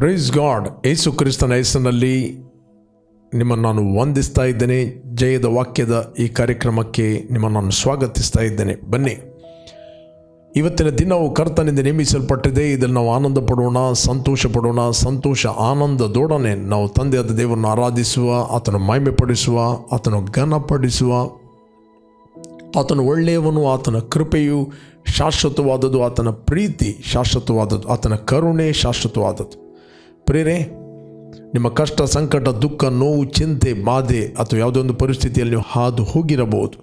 Praise God ಏಸು ಕ್ರಿಸ್ತನ ಹೆಸರಿನಲ್ಲಿ ನಿಮ್ಮನ್ನು ನಾನು ವಂದಿಸ್ತಾ ಇದ್ದೇನೆ. ಜಯದ ವಾಕ್ಯದ ಈ ಕಾರ್ಯಕ್ರಮಕ್ಕೆ ನಿಮ್ಮನ್ನು ನಾನು ಸ್ವಾಗತಿಸ್ತಾ ಇದ್ದೇನೆ. ಬನ್ನಿ. ಇವತ್ತಿನ ದಿನವು ಕರ್ತನಿಂದ ನೇಮಿಸಲ್ಪಟ್ಟಿದೆ. ಇದನ್ನು ನಾವು ಆನಂದ ಪಡೋಣ ಸಂತೋಷ ಪಡೋಣ ಸಂತೋಷ ಆನಂದದೊಡನೆ ನಾವು ತಂದೆಯಾದ ದೇವರನ್ನು ಆರಾಧಿಸುವ, ಆತನ ಮಹಿಮೆಪಡಿಸುವ ಆತನು ಆತನ ಘನಪಡಿಸುವ, ಆತನು ಒಳ್ಳೆಯವನು, ಆತನ ಕೃಪೆಯು ಶಾಶ್ವತವಾದದ್ದು, ಆತನ ಪ್ರೀತಿ ಶಾಶ್ವತವಾದದ್ದು, ಆತನ ಕರುಣೆ ಶಾಶ್ವತವಾದದ್ದು. ಪ್ರೇರೆ, ನಿಮ್ಮ ಕಷ್ಟ, ಸಂಕಟ, ದುಃಖ, ನೋವು, ಚಿಂತೆ, ಬಾಧೆ ಅಥವಾ ಯಾವುದೋ ಒಂದು ಪರಿಸ್ಥಿತಿಯಲ್ಲಿ ಹಾದು ಹೋಗಿರಬಹುದು.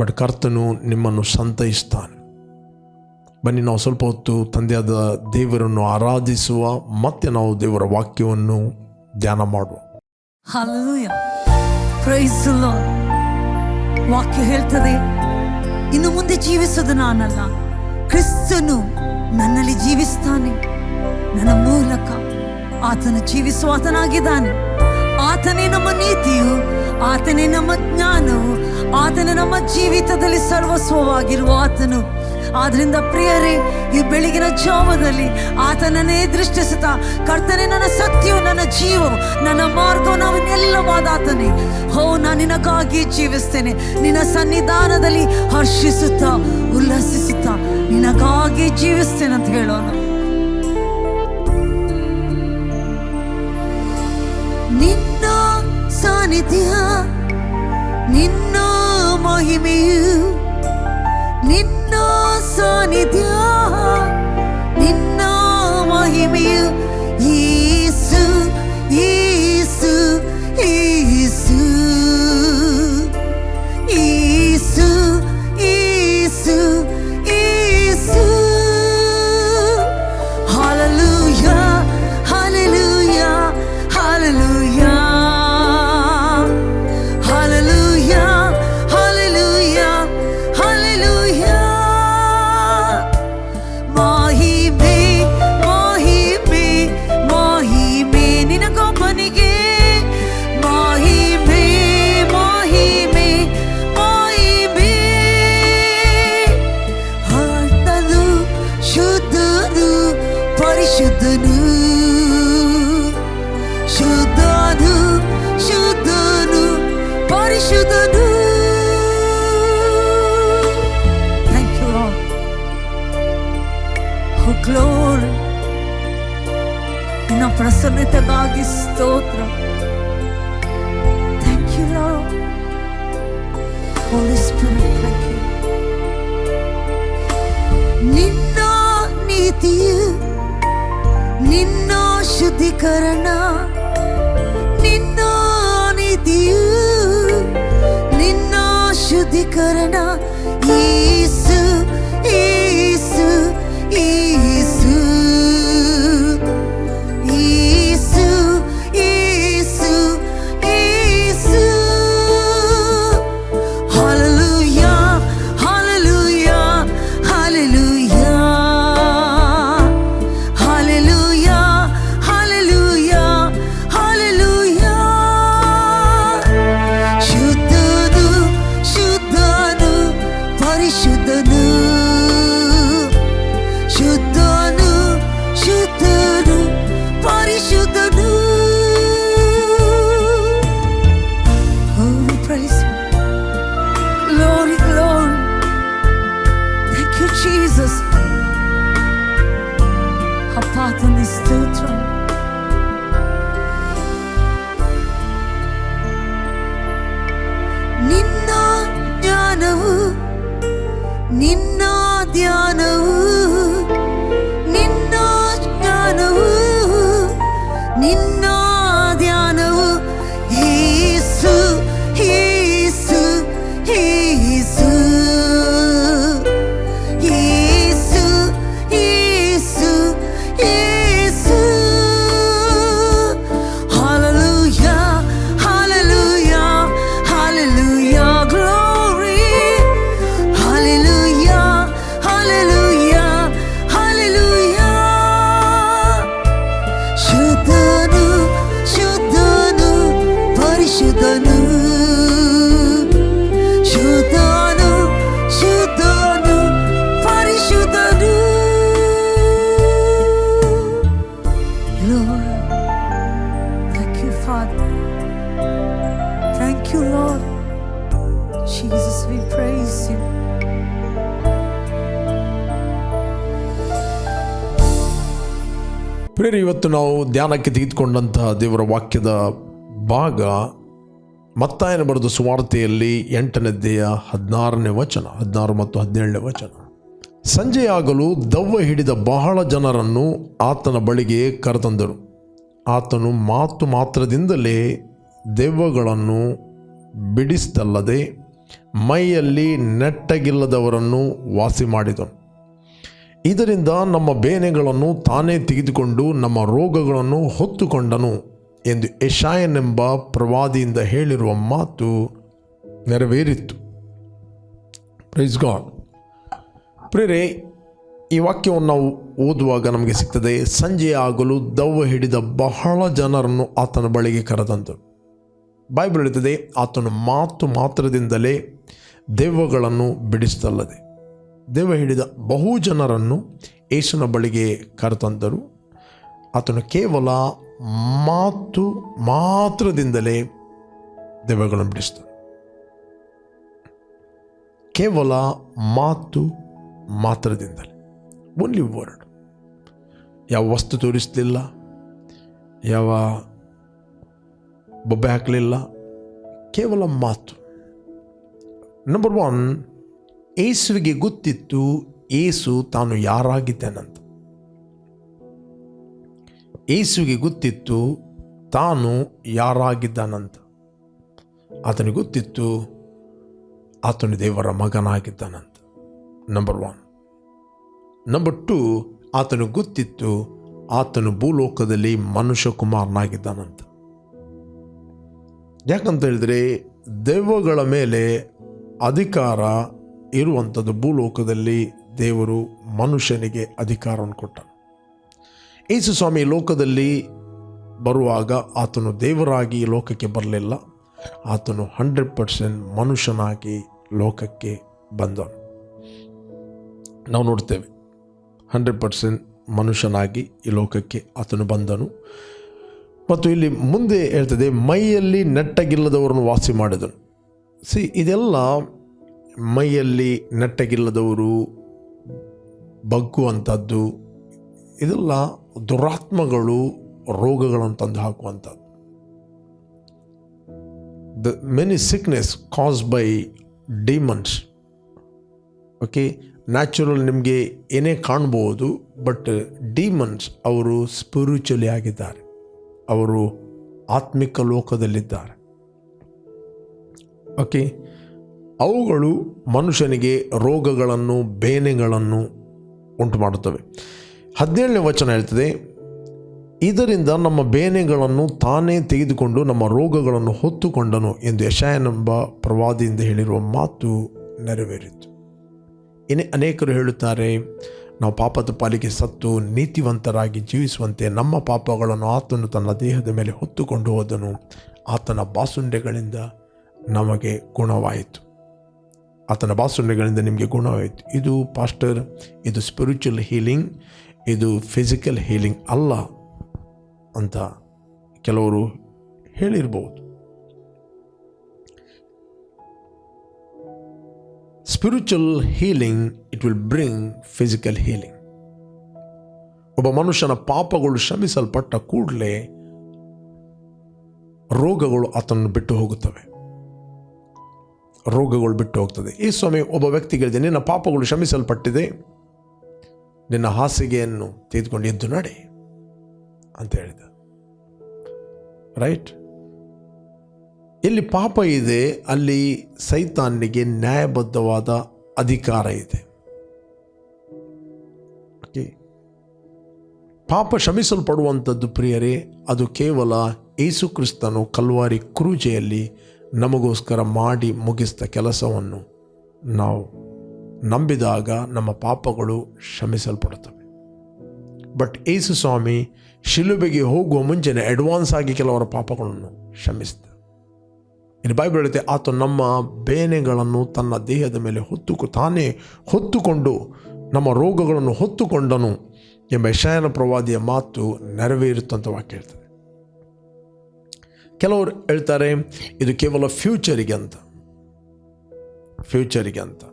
ಬಟ್ ಕರ್ತನು ನಿಮ್ಮನ್ನು ಸಂತೈಸ್ತಾನೆ. ಬನ್ನಿ, ನಾವು ಸ್ವಲ್ಪ ಹೊತ್ತು ತಂದೆಯಾದ ದೇವರನ್ನು ಆರಾಧಿಸುವ, ಮತ್ತೆ ನಾವು ದೇವರ ವಾಕ್ಯವನ್ನು ಧ್ಯಾನ ಮಾಡುವ. ವಾಕ್ಯ ಹೇಳ್ತದೆ, ಇನ್ನು ಮುಂದೆ ಜೀವಿಸೋದು ನಾನಲ್ಲ. ಕ್ರಿಸ್ತನು ನನ್ನಲ್ಲಿ ಜೀವಿಸ್ತಾನೆ, ನನ್ನ ಮೂಲಕ. ಆತನು ಜೀವಿಸುವ ಆತನಾಗಿದ್ದಾನೆ. ಆತನೇ ನಮ್ಮ ನೀತಿಯು, ಆತನೇ ನಮ್ಮ ಜ್ಞಾನವು, ಆತನೇ ನಮ್ಮ ಜೀವಿತದಲ್ಲಿ ಸರ್ವಸ್ವವಾಗಿರುವ ಆತನು. ಆದ್ರಿಂದ ಪ್ರಿಯರೇ, ಈ ಬೆಳಗಿನ ಜಾವದಲ್ಲಿ ಆತನನ್ನೇ ದೃಷ್ಟಿಸುತ್ತಾ, ಕರ್ತನೆ ನನ್ನ ಸತ್ಯವು, ನನ್ನ ಜೀವವು, ನನ್ನ ಮಾರ್ಗವು ನಾವನ್ನೆಲ್ಲವಾದ ಆತನೇ. ಹೋ, ನಾನು ನಿನಗಾಗಿ ಜೀವಿಸ್ತೇನೆ. ನಿನ್ನ ಸನ್ನಿಧಾನದಲ್ಲಿ ಹರ್ಷಿಸುತ್ತಾ, ಉಲ್ಲಾಸಿಸುತ್ತಾ, ನಿನಗಾಗಿ ಜೀವಿಸ್ತೇನೆ ಅಂತ ಹೇಳೋಣ. ಸಾನ್ನಿಧ್ಯ ನಿನ್ನ ಮಹಿಮೆಯು ನಿನ್ನ ಸಾನ್ನಿಧ್ಯ ನಿನ್ನ ಮಹಿಮೆಯು. ಪರಿಶುದ್ಧನು ಶುದ್ಧನು ಶುದ್ಧನು ಪರಿಶುದ್ಧನು ಥ್ಯಾಂಕ್ ಯು Oh, glory. ನಿನ್ನ ಪ್ರಸನ್ನತೆಗಾಗಿ ಸ್ತೋತ್ರ ಶುದ್ಧೀಕರಣ ನಿನ್ನ ನೀತಿಯು ನಿನ್ನ ಶುದ್ಧೀಕರಣ ಯೇಸು Lord. Jesus, we praise you. ಪ್ರೇರಿ ಇವತ್ತು ನಾವು ಧ್ಯಾನಕ್ಕೆ ತೆಗೆದುಕೊಂಡಂತಹ ದೇವರ ವಾಕ್ಯದ ಭಾಗ ಮತ್ತಾಯನ ಬರೆದ ಸುವಾರ್ತೆಯಲ್ಲಿ ಎಂಟನೇದ್ದೆಯ ಹದಿನಾರನೇ ವಚನ ಹದಿನಾರು ಮತ್ತು ಹದಿನೇಳನೇ ವಚನ ಸಂಜೆಯಾಗಲು ದವ್ವ ಹಿಡಿದ ಬಹಳ ಜನರನ್ನು ಆತನ ಬಳಿಗೆ ಕರೆತಂದರು ಆತನು ಮಾತು ಮಾತ್ರದಿಂದಲೇ ದೆವ್ವಗಳನ್ನು ಬಿಡಿಸಿದಲ್ಲದೆ ಮೈಯಲ್ಲಿ ನೆಟ್ಟಗಿಲ್ಲದವರನ್ನು ವಾಸಿ ಮಾಡಿದನು. ಇದರಿಂದ ನಮ್ಮ ಬೇನೆಗಳನ್ನು ತಾನೇ ತೆಗೆದುಕೊಂಡು ನಮ್ಮ ರೋಗಗಳನ್ನು ಹೊತ್ತುಕೊಂಡನು ಎಂದು ಯಶಾಯನೆಂಬ ಪ್ರವಾದಿಯಿಂದ ಹೇಳಿರುವ ಮಾತು ನೆರವೇರಿತ್ತು ಪ್ರೈಸ್ ಗಾಡ್ ಪ್ರೇರೆ ಈ ವಾಕ್ಯವನ್ನು ಓದುವಾಗ ನಮಗೆ ಸಿಗ್ತದೆ ಸಂಜೆ ಆಗಲು ದವ್ವ ಹಿಡಿದ ಬಹಳ ಜನರನ್ನು ಆತನ ಬಳಿಗೆ ಕರೆದಂದರು ಬೈಬಲ್ ಹೇಳುತ್ತದೆ ಆತನು ಮಾತು ಮಾತ್ರದಿಂದಲೇ ದೆವ್ವಗಳನ್ನು ಬಿಡಿಸ್ತಲ್ಲದೆ. ದೆವ್ವ ಹಿಡಿದ ಬಹು ಜನರನ್ನು ಯೇಸುನ ಬಳಿಗೆ ಕರೆತಂದರು. ಆತನು ಕೇವಲ ಮಾತು ಮಾತ್ರದಿಂದಲೇ ದೆವ್ವಗಳನ್ನು ಬಿಡಿಸ್ತಾನೆ. ಕೇವಲ ಮಾತು ಮಾತ್ರದಿಂದಲೇ. ಓನ್ಲಿ ವರ್ಡ್ ಯಾವ ವಸ್ತು ತೋರಿಸಲಿಲ್ಲ, ಯಾವ ಬೊಬ್ಬೆ ಹಾಕಲಿಲ್ಲ ಕೇವಲ ಮಾತು. ನಂಬರ್ ಒನ್ ಏಸುವಿಗೆ ಗೊತ್ತಿತ್ತು ಏಸು ತಾನು ಯಾರಾಗಿದ್ದೇನಂತ. ಏಸುವಿಗೆ ಗೊತ್ತಿತ್ತು ತಾನು ಯಾರಾಗಿದ್ದಾನಂತ. ಆತನಿಗೆ ಗೊತ್ತಿತ್ತು ಆತನು ದೇವರ ಮಗನಾಗಿದ್ದಾನಂತ. ನಂಬರ್ ಒನ್ ನಂಬರ್ ಟು ಆತನು ಗೊತ್ತಿತ್ತು ಆತನು ಭೂಲೋಕದಲ್ಲಿ ಮನುಷ್ಯ ಕುಮಾರನಾಗಿದ್ದಾನಂತ ಯಾಕಂತ ಹೇಳಿದ್ರೆ ದೆವ್ವಗಳ ಮೇಲೆ ಅಧಿಕಾರ ಇರುವಂಥದ್ದು ಭೂಲೋಕದಲ್ಲಿ ದೇವರು ಮನುಷ್ಯನಿಗೆ ಅಧಿಕಾರವನ್ನು ಕೊಟ್ಟ. ಯೇಸು ಸ್ವಾಮಿ ಲೋಕದಲ್ಲಿ ಬರುವಾಗ ಆತನು ದೇವರಾಗಿ ಲೋಕಕ್ಕೆ ಬರಲಿಲ್ಲ. ಆತನು ಹಂಡ್ರೆಡ್ ಪರ್ಸೆಂಟ್ ಮನುಷ್ಯನಾಗಿ ಲೋಕಕ್ಕೆ ಬಂದನು ನಾವು ನೋಡ್ತೇವೆ ಹಂಡ್ರೆಡ್ ಪರ್ಸೆಂಟ್ ಮನುಷ್ಯನಾಗಿ ಈ ಲೋಕಕ್ಕೆ ಆತನು ಬಂದನು. ಮತ್ತು ಇಲ್ಲಿ ಮುಂದೆ ಹೇಳ್ತದೆ, ಮೈಯಲ್ಲಿ ನೆಟ್ಟಗಿಲ್ಲದವರನ್ನು ವಾಸಿ ಮಾಡಿದನು. ಸಿ ಇದೆಲ್ಲ ಮೈಯಲ್ಲಿ ನೆಟ್ಟಗಿಲ್ಲದವರು, ಬಗ್ಗುವಂಥದ್ದು, ಇದೆಲ್ಲ ದುರಾತ್ಮಗಳು, ರೋಗಗಳನ್ನು ತಂದು ಹಾಕುವಂಥದ್ದು. The many sickness cause by demons okay natural ನಿಮಗೆ ಏನೇ ಕಾಣ್ಬೋದು ಬಟ್ ಡಿಮನ್ಸ್ ಅವರು ಸ್ಪಿರಿಚುಲಿ ಆಗಿದ್ದಾರೆ. ಅವರು ಆತ್ಮಿಕ ಲೋಕದಲ್ಲಿದ್ದಾರೆ. ಓಕೆ ಅವುಗಳು ಮನುಷ್ಯನಿಗೆ ರೋಗಗಳನ್ನು, ಬೇನೆಗಳನ್ನು ಉಂಟು ಮಾಡುತ್ತವೆ ಹದಿನೇಳನೇ ವಚನ ಹೇಳ್ತದೆ, ಇದರಿಂದ ನಮ್ಮ ಬೇನೆಗಳನ್ನು ತಾನೇ ತೆಗೆದುಕೊಂಡು ನಮ್ಮ ರೋಗಗಳನ್ನು ಹೊತ್ತುಕೊಂಡನು ಎಂದು ಯಶಾಯನೆಂಬ ಪ್ರವಾದಿಯಿಂದ ಹೇಳಿರುವ ಮಾತು ನೆರವೇರಿತು. ಇನ್ನೇ ಅನೇಕರು ಹೇಳುತ್ತಾರೆ ನಾವು ಪಾಪದ ಪಾಲಿಗೆ ಸತ್ತು ನೀತಿವಂತರಾಗಿ ಜೀವಿಸುವಂತೆ ನಮ್ಮ ಪಾಪಗಳನ್ನು ಆತನು ತನ್ನ ದೇಹದ ಮೇಲೆ ಹೊತ್ತುಕೊಂಡು ಹೋದನು. ಆತನ ಬಾಸುಂಡೆಗಳಿಂದ ನಮಗೆ ಗುಣವಾಯಿತು. ಆತನ ಬಾಸುಂಡೆಗಳಿಂದ ನಿಮಗೆ ಗುಣವಾಯಿತು. ಇದು ಪಾಸ್ಟರ್, ಇದು ಸ್ಪಿರಿಚುವಲ್ ಹೀಲಿಂಗ್ ಇದು ಫಿಸಿಕಲ್ ಹೀಲಿಂಗ್ ಅಲ್ಲ ಅಂತ ಕೆಲವರು ಹೇಳಿರ್ಬೋದು. Spiritual healing it will bring physical healing ಒಬ್ಬ ಮನುಷ್ಯನ ಪಾಪಗಳು ಶ್ರಮಿಸಲ್ಪಟ್ಟ ಕೂಡಲೇ ರೋಗಗಳು ಆತನನ್ನು ಬಿಟ್ಟು ಹೋಗುತ್ತವೆ. ರೋಗಗಳು ಬಿಟ್ಟು ಹೋಗ್ತದೆ. ಈ ಸ್ವಾಮಿ ಒಬ್ಬ ವ್ಯಕ್ತಿಗಳಿದೆ ನಿನ್ನ ಪಾಪಗಳು ಶ್ರಮಿಸಲ್ಪಟ್ಟಿದೆ ನಿನ್ನ ಹಾಸಿಗೆಯನ್ನು ತೆಗೆದುಕೊಂಡು ಎದ್ದು ನಡೆ ಅಂತ ಹೇಳಿದ. ರೈಟ್ ಎಲ್ಲಿ ಪಾಪ ಇದೆ, ಅಲ್ಲಿ ಸೈತಾನ್ನಿಗೆ ನ್ಯಾಯಬದ್ಧವಾದ ಅಧಿಕಾರ ಇದೆ. ಪಾಪ ಶ್ರಮಿಸಲ್ಪಡುವಂಥದ್ದು ಪ್ರಿಯರೇ, ಅದು ಕೇವಲ ಯೇಸು ಕ್ರಿಸ್ತನು ಕಲ್ವಾರಿ ಕ್ರೂಜೆಯಲ್ಲಿ ನಮಗೋಸ್ಕರ ಮಾಡಿ ಮುಗಿಸಿದ ಕೆಲಸವನ್ನು ನಾವು ನಂಬಿದಾಗ ನಮ್ಮ ಪಾಪಗಳು ಕ್ಷಮಿಸಲ್ಪಡುತ್ತವೆ. ಬಟ್ ಯೇಸು ಸ್ವಾಮಿ ಶಿಲುಬೆಗೆ ಹೋಗುವ ಮುಂಚೆನೆ ಅಡ್ವಾನ್ಸ್ ಆಗಿ ಕೆಲವರ ಪಾಪಗಳನ್ನು ಕ್ಷಮಿಸಿದ. ಇನ್ನು ಬೈಬಲ್ ಹೇಳುತ್ತೆ ಆತ ನಮ್ಮ ಬೇನೆಗಳನ್ನು ತನ್ನ ದೇಹದ ಮೇಲೆ ಹೊತ್ತು ತಾನೇ ಹೊತ್ತುಕೊಂಡು ನಮ್ಮ ರೋಗಗಳನ್ನು ಹೊತ್ತುಕೊಂಡನು ಎಂಬ ಶಯನ ಪ್ರವಾದಿಯ ಮಾತು ನೆರವೇರುತ್ತಂತ ವಾಕ್ಯ ಹೇಳ್ತದೆ. ಕೆಲವರು ಹೇಳ್ತಾರೆ, ಇದು ಕೇವಲ ಫ್ಯೂಚರಿಗೆ ಅಂತ ಫ್ಯೂಚರಿಗೆ ಅಂತ.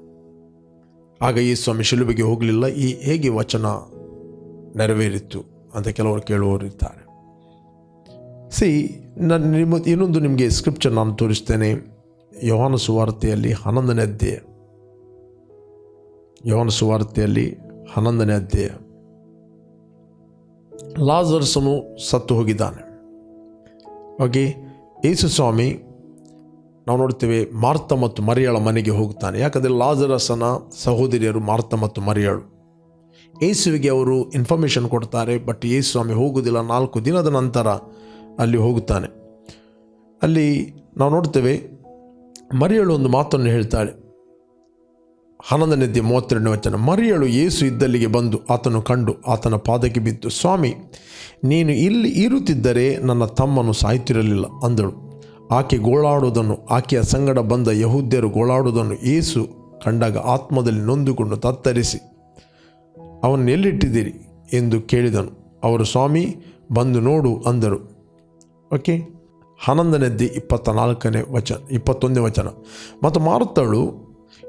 ಆಗ ಈ ಸ್ವಾಮಿ ಶಿಲುಬೆಗೆ ಹೋಗಲಿಲ್ಲ, ಈ ಹೇಗೆ ವಚನ ನೆರವೇರಿತ್ತು ಅಂತ ಕೆಲವರು ಕೇಳುವವರು ಇರ್ತಾರೆ ಸಿ ನಾನು ನಿಮ್ಮ ಇನ್ನೊಂದು ನಿಮಗೆ ಸ್ಕ್ರಿಪ್ಚರ್ ನಾನು ತೋರಿಸ್ತೇನೆ. ಯೋಹಾನ ಸುವಾರ್ತೆಯಲ್ಲಿ ಹನ್ನೊಂದನೇ ಅಧ್ಯಾಯ. ಯೋಹಾನ ಸುವಾರ್ತೆಯಲ್ಲಿ ಹನ್ನೊಂದನೇ ಅಧ್ಯಾಯ. ಲಾಜರ್ಸನು ಸತ್ತು ಹೋಗಿದ್ದಾನೆ. ಓಕೆ ಯೇಸು ಸ್ವಾಮಿ, ನಾವು ನೋಡ್ತೇವೆ ಮಾರ್ತ ಮತ್ತು ಮರಿಯಳ ಮನೆಗೆ ಹೋಗ್ತಾನೆ. ಯಾಕಂದರೆ ಲಾಜರಸನ ಸಹೋದರಿಯರು ಮಾರ್ತ ಮತ್ತು ಮರಿಯಳು. ಯೇಸುವಿಗೆ ಅವರು ಇನ್ಫಾರ್ಮೇಷನ್ ಕೊಡ್ತಾರೆ ಬಟ್ ಯೇಸು ಸ್ವಾಮಿ ಹೋಗುವುದಿಲ್ಲ ನಾಲ್ಕು ದಿನದ ನಂತರ ಅಲ್ಲಿ ಹೋಗುತ್ತಾನೆ. ಅಲ್ಲಿ ನಾವು ನೋಡ್ತೇವೆ ಮರಿಯಳು ಒಂದು ಮಾತನ್ನು ಹೇಳ್ತಾಳೆ. ಹನ್ನೊಂದನೇದ್ಯ ಮೂವತ್ತೆರಡನೇ ವಚನ, ಮರಿಯಳು ಯೇಸು ಇದ್ದಲ್ಲಿಗೆ ಬಂದು ಆತನು ಕಂಡು ಆತನ ಪಾದಕ್ಕೆ ಬಿದ್ದು, ಸ್ವಾಮಿ, ನೀನು ಇಲ್ಲಿ ಇರುತ್ತಿದ್ದರೆ ನನ್ನ ತಮ್ಮನು ಸಾಯ್ತಿರಲಿಲ್ಲ ಅಂದಳು. ಆಕೆ ಗೋಳಾಡುವುದನ್ನು, ಆಕೆಯ ಸಂಗಡ ಬಂದ ಯಹೂದ್ಯರು ಗೋಳಾಡುವುದನ್ನು ಏಸು ಕಂಡಾಗ ಆತ್ಮದಲ್ಲಿ ನೊಂದುಕೊಂಡು ತತ್ತರಿಸಿ ಅವನು ಎಲ್ಲಿಟ್ಟಿದ್ದೀರಿ? ಎಂದು ಕೇಳಿದನು. ಅವರು, ಸ್ವಾಮಿ, ಬಂದು ನೋಡು ಅಂದರು. ಓಕೆ ಹನ್ನೊಂದನೇದ್ದಿ ಇಪ್ಪತ್ತ ನಾಲ್ಕನೇ ವಚನ, ಇಪ್ಪತ್ತೊಂದನೇ ವಚನ. ಮತ್ತು ಮಾರುತ್ತಳು,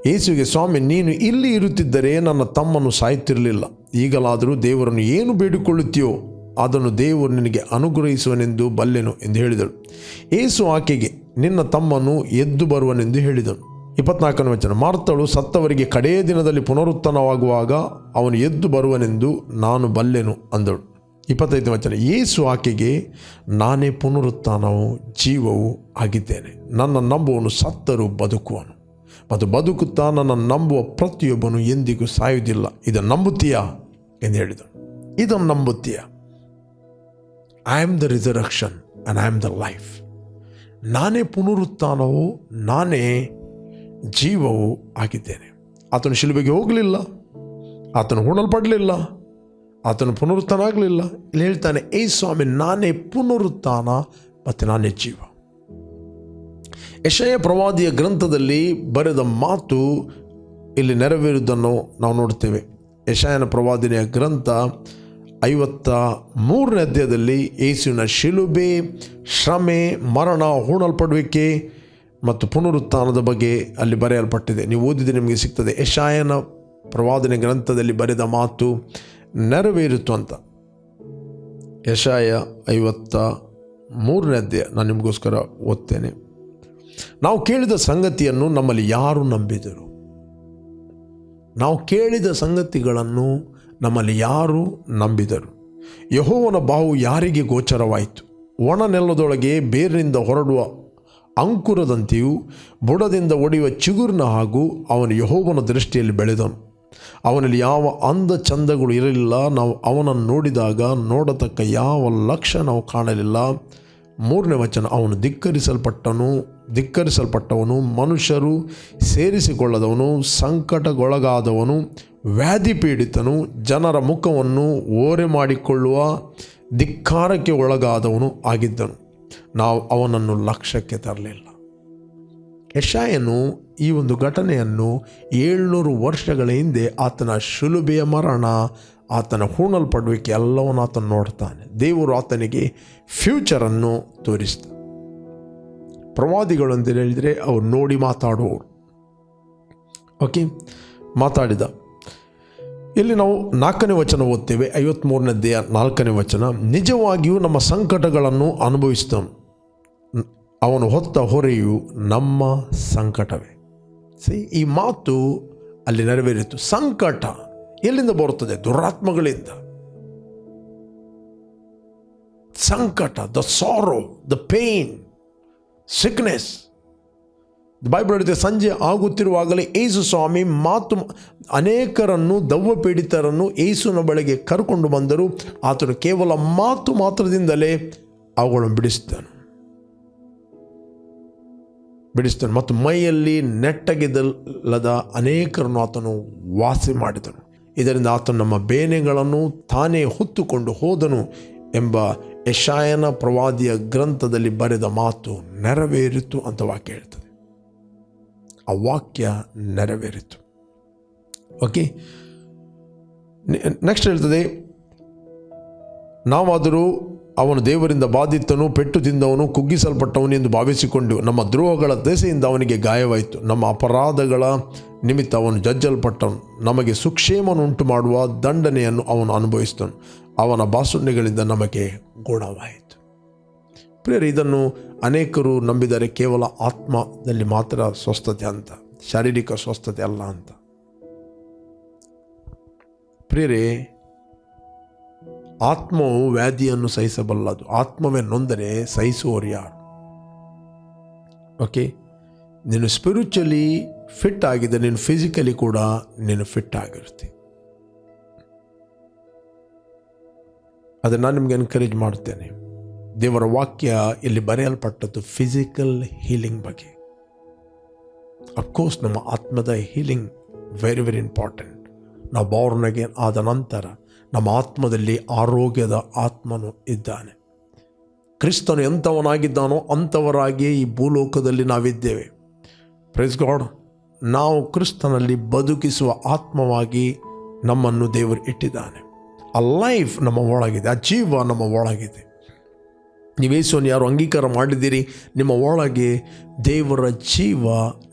ಯೇಸುವಿಗೆ, ಸ್ವಾಮಿ, ನೀನು ಇಲ್ಲಿ ಇರುತ್ತಿದ್ದರೆ ನನ್ನ ತಮ್ಮನ್ನು ಸಾಯುತ್ತಿರಲಿಲ್ಲ. ಈಗಲಾದರೂ ದೇವರನ್ನು ಏನು ಬೇಡಿಕೊಳ್ಳುತ್ತೀಯೋ, ಅದನ್ನು ದೇವರು ನಿನಗೆ ಅನುಗ್ರಹಿಸುವನೆಂದು ಬಲ್ಲೆನು ಎಂದು ಹೇಳಿದಳು. ಏಸು ಆಕೆಗೆ, ನಿನ್ನ ತಮ್ಮನು ಎದ್ದು ಬರುವನೆಂದು ಹೇಳಿದನು ಇಪ್ಪತ್ನಾಲ್ಕನೇ ವಚನ ಮಾರ್ತಳು ಸತ್ತವರಿಗೆ ಕಡೆಯ ದಿನದಲ್ಲಿ ಪುನರುತ್ಥಾನವಾಗುವಾಗ ಅವನು ಎದ್ದು ಬರುವನೆಂದು ನಾನು ಬಲ್ಲೆನು ಅಂದಳು. ಇಪ್ಪತ್ತೈದನೇ ವಚನ, ಯೇಸು ಆಕೆಗೆ, ನಾನೇ ಪುನರುತ್ಥಾನವು ಜೀವವು ಆಗಿದ್ದೇನೆ. ನನ್ನ ನಂಬುವನು ಸತ್ತರೂ ಬದುಕುವನು. ಮತ್ತು ಬದುಕುತ್ತಾ ನನ್ನ ನಂಬುವ ಪ್ರತಿಯೊಬ್ಬನು ಎಂದಿಗೂ ಸಾಯುವುದಿಲ್ಲ. ಇದನ್ನು ನಂಬುತ್ತೀಯಾ? ಎಂದು ಹೇಳಿದನು. ಇದನ್ನು ನಂಬುತ್ತೀಯ? I am the resurrection and I am the life ನಾನೇ ಪುನರುತ್ಥಾನವು, ನಾನೇ ಜೀವವು ಆಗಿದ್ದೇನೆ. ಆತನು ಶಿಲುಬೆಗೆ ಹೋಗಲಿಲ್ಲ. ಆತನು ಹೂಣಲ್ಪಡಲಿಲ್ಲ. ಆತನು ಪುನರುತ್ಥಾನ ಆಗಲಿಲ್ಲ ಇಲ್ಲಿ ಹೇಳ್ತಾನೆ, ಏ ಸ್ವಾಮಿ, ನಾನೇ ಪುನರುತ್ಥಾನ, ಮತ್ತು ನಾನೇ ಜೀವ. ಯಶಯ ಪ್ರವಾದಿಯ ಗ್ರಂಥದಲ್ಲಿ ಬರೆದ ಮಾತು ಇಲ್ಲಿ ನೆರವೇರುವುದನ್ನು ನಾವು ನೋಡ್ತೇವೆ. ಯಶಾಯನ ಪ್ರವಾದಿನಿಯ ಗ್ರಂಥ ಐವತ್ತ ಮೂರನೇ ಅಧ್ಯಾಯದಲ್ಲಿ, ಯೇಸುವಿನ ಶಿಲುಬೆ, ಶ್ರಮೆ, ಮರಣ, ಹೂಣಲ್ಪಡುವಿಕೆ ಮತ್ತು ಪುನರುತ್ಥಾನದ ಬಗ್ಗೆ ಅಲ್ಲಿ ಬರೆಯಲ್ಪಟ್ಟಿದೆ. ನೀವು ಓದಿದರೆ ನಿಮಗೆ ಸಿಗ್ತದೆ. ಯಶಾಯನ ಪ್ರವಾದನೆ ಗ್ರಂಥದಲ್ಲಿ ಬರೆದ ಮಾತು ನೆರವೇರಿತು ಅಂತ. ಯಶಾಯ ಐವತ್ತ ಮೂರನೇ ಅಧ್ಯಯ. ನಾನು ನಿಮಗೋಸ್ಕರ ಓದ್ತೇನೆ. ನಾವು ಕೇಳಿದ ಸಂಗತಿಯನ್ನು ನಮ್ಮಲ್ಲಿ ಯಾರು ನಂಬಿದರು? ನಾವು ಕೇಳಿದ ಸಂಗತಿಗಳನ್ನು ನಮ್ಮಲ್ಲಿ ಯಾರು ನಂಬಿದರು? ಯಹೋವನ ಬಾವು ಯಾರಿಗೆ ಗೋಚರವಾಯಿತು? ಒಣ ನೆಲದೊಳಗೆ ಬೇರಿನಿಂದ ಹೊರಡುವ ಅಂಕುರದಂತೆಯೂ ಬುಡದಿಂದ ಒಡೆಯುವ ಚಿಗುರಿನ ಹಾಗೂ ಅವನು ಯಹೋವನ ದೃಷ್ಟಿಯಲ್ಲಿ ಬೆಳೆದನು. ಅವನಲ್ಲಿ ಯಾವ ಅಂದ ಚಂದಗಳು ಇರಲಿಲ್ಲ, ನಾವು ಅವನನ್ನು ನೋಡಿದಾಗ ನೋಡತಕ್ಕ ಯಾವ ಲಕ್ಷ್ಯ ನಾವು ಕಾಣಲಿಲ್ಲ. ಮೂರನೇ ವಚನ, ಅವನು ಧಿಕ್ಕರಿಸಲ್ಪಟ್ಟನು, ಧಿಕ್ಕರಿಸಲ್ಪಟ್ಟವನು, ಮನುಷ್ಯರು ಸೇರಿಸಿಕೊಳ್ಳದವನು, ಸಂಕಟಗೊಳಗಾದವನು, ವ್ಯಾಧಿ ಪೀಡಿತನು, ಜನರ ಮುಖವನ್ನು ಓರೆ ಮಾಡಿಕೊಳ್ಳುವ ಧಿಕ್ಕಾರಕ್ಕೆ ಒಳಗಾದವನು ಆಗಿದ್ದನು. ನಾವು ಅವನನ್ನು ಲಕ್ಷ್ಯಕ್ಕೆ ತರಲಿಲ್ಲ. ಯಶಾಯನು ಈ ಒಂದು ಘಟನೆಯನ್ನು ಏಳ್ನೂರು ವರ್ಷಗಳ ಹಿಂದೆ ಆತನ ಶುಲುಬೆಯ ಮರಣ, ಆತನ ಹೂಣಲ್ಪಡುವಿಕೆ ಎಲ್ಲವನ್ನು ಆತನ ನೋಡ್ತಾನೆ. ದೇವರು ಆತನಿಗೆ ಫ್ಯೂಚರನ್ನು ತೋರಿಸ್ತ ಪ್ರವಾದಿಗಳು ಅಂತ ಹೇಳಿದರೆ ಅವ್ರು ನೋಡಿ ಮಾತಾಡುವವರು ಓಕೆ ಮಾತಾಡಿದ. ಇಲ್ಲಿ ನಾವು ನಾಲ್ಕನೇ ವಚನ ಓದ್ತೇವೆ ಐವತ್ತ್ಮೂರನೇ ದೇಹ ನಾಲ್ಕನೇ ವಚನ. ನಿಜವಾಗಿಯೂ ನಮ್ಮ ಸಂಕಟಗಳನ್ನು ಅನುಭವಿಸಿದನು ಅವನು ಹೊತ್ತ ಹೊರೆಯು ನಮ್ಮ ಸಂಕಟವೇ. ಸಿ ಈ ಮಾತು ಅಲ್ಲಿ ನೆರವೇರಿತು. ಸಂಕಟ ಎಲ್ಲಿಂದ ಬರುತ್ತದೆ? ದುರಾತ್ಮಗಳಿಂದ. ಸಂಕಟ the sorrow the pain sickness Bible ಹೇಳಿದೆ ಸಂಜೆ ಆಗುತ್ತಿರುವಾಗಲೇ ಏಸು ಸ್ವಾಮಿ ಮಾತು, ಅನೇಕರನ್ನು ದವ್ವ ಪೀಡಿತರನ್ನು ಏಸುವಿನ ಬಳಿಗೆ ಕರ್ಕೊಂಡು ಬಂದರು. ಆತನು ಕೇವಲ ಮಾತು ಮಾತ್ರದಿಂದಲೇ ಅವುಗಳನ್ನು ಬಿಡಿಸಿದನು. ಬಿಡಿಸಿದನು. ಮತ್ತು ಮೈಯಲ್ಲಿ ನೆಟ್ಟಗಿದ್ದಲ್ಲದ ಅನೇಕರನ್ನು ಆತನು ವಾಸಿ ಮಾಡಿದನು. ಇದರಿಂದ ಆತನು ನಮ್ಮ ಬೇನೆಗಳನ್ನು ತಾನೇ ಹೊತ್ತುಕೊಂಡು ಹೋದನು ಎಂಬ ಯಶಾಯನ ಪ್ರವಾದಿಯ ಗ್ರಂಥದಲ್ಲಿ ಬರೆದ ಮಾತು ನೆರವೇರಿತು ಅಂತ ವಾಕ್ಯ ಹೇಳ್ತದೆ. ಆ ವಾಕ್ಯ ನೆರವೇರಿತು. ಓಕೆ ನೆಕ್ಸ್ಟ್ ಹೇಳ್ತದೆ, ನಾವಾದರೂ ಅವನು ದೇವರಿಂದ ಬಾಧಿತನು ಪೆಟ್ಟು ತಿಂದವನು ಕುಗ್ಗಿಸಲ್ಪಟ್ಟವನು ಎಂದು ಭಾವಿಸಿಕೊಂಡು ನಮ್ಮ ದ್ರೋಹಗಳ ದೆಸೆಯಿಂದ ಅವನಿಗೆ ಗಾಯವಾಯಿತು. ನಮ್ಮ ಅಪರಾಧಗಳ ನಿಮಿತ್ತ ಅವನು ಜಜ್ಜಲ್ಪಟ್ಟನು. ನಮಗೆ ಸುಕ್ಷೇಮನುಂಟು ಮಾಡುವ ದಂಡನೆಯನ್ನು ಅವನು ಅನುಭವಿಸಿದನು. ಅವನ ಬಾಸುಣ್ಯಗಳಿಂದ ನಮಗೆ ಗುಣವಾಯಿತು ಪ್ರಿಯರೇ, ಇದನ್ನು ಅನೇಕರು ನಂಬಿದರೆ ಕೇವಲ ಆತ್ಮದಲ್ಲಿ ಮಾತ್ರ ಸ್ವಸ್ಥತೆ ಅಂತ, ಶಾರೀರಿಕ ಸ್ವಸ್ಥತೆ ಅಲ್ಲ ಅಂತ. ಪ್ರಿಯರೇ ಆತ್ಮವು ವ್ಯಾಧಿಯನ್ನು ಸಹಿಸಬಲ್ಲದು ಆತ್ಮವೇ ನೊಂದರೆ ಸಹಿಸುವವರು ಯಾರು? ಓಕೆ ನೀನು ಸ್ಪಿರಿಚುಲಿ ಫಿಟ್ ಆಗಿದೆ ನೀನು ಫಿಸಿಕಲಿ ಕೂಡ ನೀನು ಫಿಟ್ ಆಗಿರ್ತಿ. ಅದನ್ನು ನಾನು ನಿಮಗೆ ಎನ್ಕರೇಜ್ ಮಾಡ್ತೇನೆ ದೇವರ ವಾಕ್ಯ ಇಲ್ಲಿ ಬರೆಯಲ್ಪಟ್ಟದ್ದು ಫಿಸಿಕಲ್ ಹೀಲಿಂಗ್ ಬಗ್ಗೆ. ಅಫ್ಕೋರ್ಸ್ ನಮ್ಮ ಆತ್ಮದ ಹೀಲಿಂಗ್ ವೆರಿ ವೆರಿ ಇಂಪಾರ್ಟೆಂಟ್ ನಾವು ಬಾರ್ನಗೆ ಆದ ನಂತರ ನಮ್ಮ ಆತ್ಮದಲ್ಲಿ ಆರೋಗ್ಯದ ಆತ್ಮನು ಇದ್ದಾನೆ. ಕ್ರಿಸ್ತನು ಎಂಥವನಾಗಿದ್ದಾನೋ ಅಂಥವರಾಗಿಯೇ ಈ ಭೂಲೋಕದಲ್ಲಿ ನಾವಿದ್ದೇವೆ. ಪ್ರೈಸ್ ಗಾಡ್ ನಾವು ಕ್ರಿಸ್ತನಲ್ಲಿ ಬದುಕಿಸುವ ಆತ್ಮವಾಗಿ ನಮ್ಮನ್ನು ದೇವರು ಇಟ್ಟಿದ್ದಾನೆ. ಆ ಲೈಫ್ ನಮ್ಮ ಒಳಗಿದೆ ಆ ಜೀವ ನಮ್ಮ ಒಳಗಿದೆ. ನೀವು ಯೇಸುವನ್ನು ಯಾರು ಅಂಗೀಕಾರ ಮಾಡಿದ್ದೀರಿ? ನಿಮ್ಮ ಒಳಗೆ ದೇವರ ಜೀವ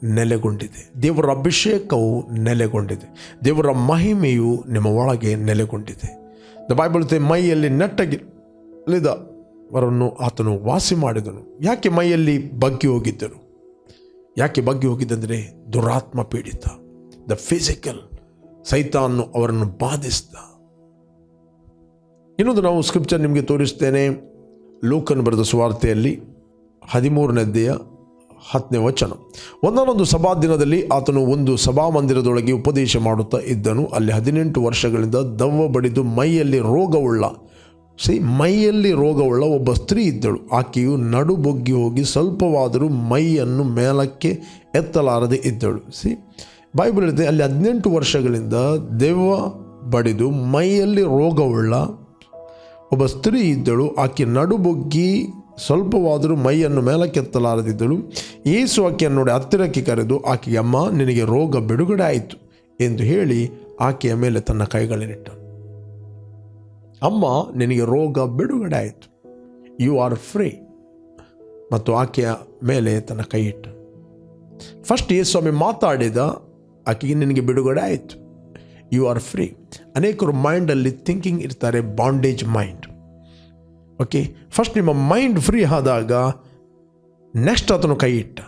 ನೆಲೆಗೊಂಡಿದೆ. ದೇವರ ಅಭಿಷೇಕವು ನೆಲೆಗೊಂಡಿದೆ. ದೇವರ ಮಹಿಮೆಯು ನಿಮ್ಮ ಒಳಗೆ ನೆಲೆಗೊಂಡಿದೆ. ದ ಬೈಬಲ್ ಮೈಯಲ್ಲಿ ನೆಟ್ಟಗಿಲಿದ ಅವರನ್ನು ಆತನು ವಾಸಿ ಮಾಡಿದನು ಯಾಕೆ ಮೈಯಲ್ಲಿ ಬಗ್ಗಿ ಹೋಗಿದ್ದರು? ಯಾಕೆ ಬಗ್ಗಿ ಹೋಗಿದ್ದಂದರೆ ದುರಾತ್ಮ ಪೀಡಿತ ದ ಫಿಸಿಕಲ್ ಸೈತಾನ್ನು ಅವರನ್ನು ಬಾಧಿಸಿದ. ಇನ್ನೊಂದು ನಾವು ಸ್ಕ್ರಿಪ್ಚರ್ ನಿಮಗೆ ತೋರಿಸ್ತೇನೆ. ಲೋಕನ್ ಬರೆದ ಸುವಾರ್ತೆಯಲ್ಲಿ ಹದಿಮೂರನೇದ್ದೆಯ ಹತ್ತನೇ ವಚನ. ಒಂದಾನೊಂದು ಸಭಾ ದಿನದಲ್ಲಿ ಆತನು ಒಂದು ಸಭಾ ಮಂದಿರದೊಳಗೆ ಉಪದೇಶ ಮಾಡುತ್ತಾ ಇದ್ದನು. ಅಲ್ಲಿ ಹದಿನೆಂಟು ವರ್ಷಗಳಿಂದ ದವ್ವ ಬಡಿದು ಮೈಯಲ್ಲಿ ರೋಗವುಳ್ಳ, ಸಿ, ಮೈಯಲ್ಲಿ ರೋಗವುಳ್ಳ ಒಬ್ಬ ಸ್ತ್ರೀ ಇದ್ದಳು. ಆಕೆಯು ನಡುಬೊಗ್ಗಿ ಹೋಗಿ ಸ್ವಲ್ಪವಾದರೂ ಮೈಯನ್ನು ಮೇಲಕ್ಕೆ ಎತ್ತಲಾರದೆ ಇದ್ದಳು. ಸಿ, ಬೈಬಲ್ ಇದೆ ಅಲ್ಲಿ ಹದಿನೆಂಟು ವರ್ಷಗಳಿಂದ ದೆವ್ವ ಬಡಿದು ಮೈಯಲ್ಲಿ ರೋಗವುಳ್ಳ ಒಬ್ಬ ಸ್ತ್ರೀ ಇದ್ದಳು. ಆಕೆ ನಡುಬೊಗ್ಗಿ ಸ್ವಲ್ಪವಾದರೂ ಮೈಯನ್ನು ಮೇಲಕ್ಕೆತ್ತಲಾರದಿದ್ದಳು. ಏಸು ಆಕೆಯನ್ನು ನೋಡಿ ಹತ್ತಿರಕ್ಕೆ ಕರೆದು, ಆಕೆಗೆ ಅಮ್ಮ, ನಿನಗೆ ರೋಗ ಬಿಡುಗಡೆ ಆಯಿತು ಎಂದು ಹೇಳಿ ಆಕೆಯ ಮೇಲೆ ತನ್ನ ಕೈಗಳನ್ನಿಟ್ಟನು ಅಮ್ಮ, ನಿನಗೆ ರೋಗ ಬಿಡುಗಡೆ ಆಯಿತು. ಯು ಆರ್ ಫ್ರೀ ಮತ್ತು ಆಕೆಯ ಮೇಲೆ ತನ್ನ ಕೈ ಇಟ್ಟ ಫಸ್ಟ್ ಯೇಸ್ವಾಮಿ ಮಾತಾಡಿದ, ಆಕೆಗೆ ನಿನಗೆ ಬಿಡುಗಡೆ ಆಯಿತು. ಯು ಆರ್ ಫ್ರೀ ಅನೇಕರು ಮೈಂಡಲ್ಲಿ ಥಿಂಕಿಂಗ್ ಇರ್ತಾರೆ ಬಾಂಡೇಜ್ ಮೈಂಡ್ ಓಕೆ ಫಸ್ಟ್ ನಿಮ್ಮ ಮೈಂಡ್ ಫ್ರೀ ಆದಾಗ ನೆಕ್ಸ್ಟ್ ಆತನು ಕೈ ಇಟ್ಟ.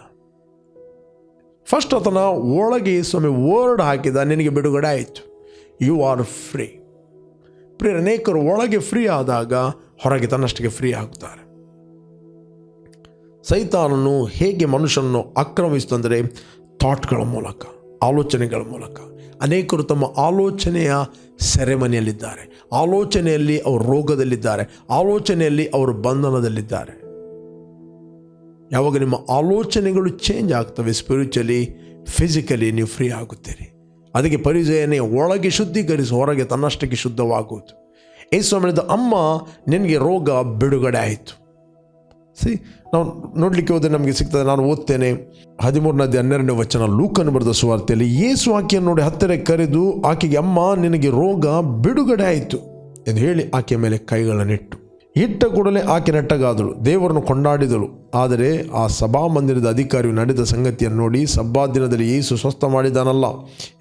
ಫಸ್ಟ್ ಆತನ ಒಳಗೆ ಸ್ವಾಮಿ ವರ್ಡ್ ಹಾಕಿದ, ನಿನಗೆ ಬಿಡುಗಡೆ ಆಯಿತು. ಯು ಆರ್ ಫ್ರೀ ಪ್ರಿಯ ಅನೇಕರು ಒಳಗೆ ಫ್ರೀ ಆದಾಗ ಹೊರಗೆ ತನ್ನಷ್ಟಕ್ಕೆ ಫ್ರೀ ಆಗ್ತಾರೆ ಸೈತಾನನು ಹೇಗೆ ಮನುಷ್ಯನನ್ನು ಆಕ್ರಮಿಸ್ತಂದರೆ ಥಾಟ್ಗಳ ಮೂಲಕ, ಆಲೋಚನೆಗಳ ಮೂಲಕ. ಅನೇಕರು ತಮ್ಮ ಆಲೋಚನೆಯ ಸೆರೆಮನೆಯಲ್ಲಿದ್ದಾರೆ. ಆಲೋಚನೆಯಲ್ಲಿ ಅವರು ರೋಗದಲ್ಲಿದ್ದಾರೆ. ಆಲೋಚನೆಯಲ್ಲಿ ಅವರು ಬಂಧನದಲ್ಲಿದ್ದಾರೆ. ಯಾವಾಗ ನಿಮ್ಮ ಆಲೋಚನೆಗಳು ಚೇಂಜ್ ಆಗ್ತವೆ ಸ್ಪಿರಿಚುಲಿ ಫಿಸಿಕಲಿ ನೀವು ಫ್ರೀ ಆಗುತ್ತೀರಿ. ಅದಕ್ಕೆ ಪರಿಚಯನೇ ಒಳಗೆ ಶುದ್ಧೀಕರಿಸಿ, ಹೊರಗೆ ತನ್ನಷ್ಟಕ್ಕೆ ಶುದ್ಧವಾಗುವುದು. ಈ ಸಮಯದ ಅಮ್ಮ, ನಿನಗೆ ರೋಗ ಬಿಡುಗಡೆ ಆಯಿತು. ಸಿ ನಾವು ನೋಡಲಿಕ್ಕೆ ಹೋದರೆ ನಮಗೆ ಸಿಗ್ತದೆ, ನಾನು ಓದ್ತೇನೆ. ಹದಿಮೂರನದಿ, ಹನ್ನೆರಡನೇ ವಚನ ಲೂಕನ್ನು ಬರೆದ ಸುವಾರ್ತೆಯಲ್ಲಿ, ಯೇಸು ಆಕೆಯನ್ನು ನೋಡಿ ಹತ್ತಿರ ಕರೆದು, ಆಕೆಗೆ, ಅಮ್ಮ, ನಿನಗೆ ರೋಗ, ಬಿಡುಗಡೆ ಆಯಿತು. ಎಂದು ಹೇಳಿ ಆಕೆಯ ಮೇಲೆ ಕೈಗಳನ್ನಿಟ್ಟು ಇಟ್ಟ. ಕೂಡಲೇ ಆಕೆ ನೆಟ್ಟಗಾದಳು, ದೇವರನ್ನು ಕೊಂಡಾಡಿದಳು. ಆದರೆ ಆ ಸಭಾಮಂದಿರದ ಅಧಿಕಾರಿಯು ನಡೆದ ಸಂಗತಿಯನ್ನು ನೋಡಿ, ಸಬ್ಬಾ ದಿನದಲ್ಲಿ ಯೇಸು ಸ್ವಸ್ಥ ಮಾಡಿದಾನಲ್ಲ